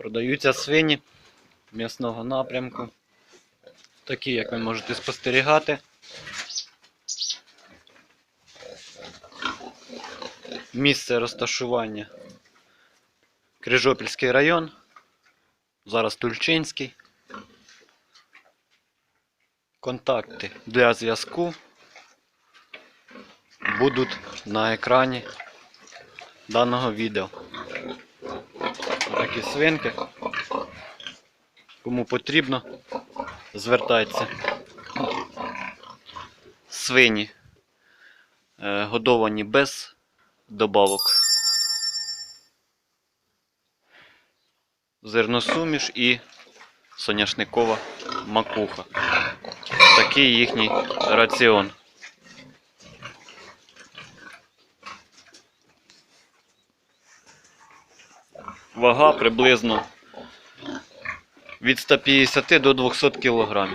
Продаються свині м'ясного напрямку. Такі, як ви можете спостерігати. Місце розташування Крижопільський район. Зараз Тульчинський. Контакти для зв'язку будуть на екрані даного відео. Такі свинки. Кому потрібно, звертайтеся. Свині е, годовані без добавок. Зерносуміш і соняшникова макуха. Такий їхній раціон. Вага приблизно від 150 до 200 кг.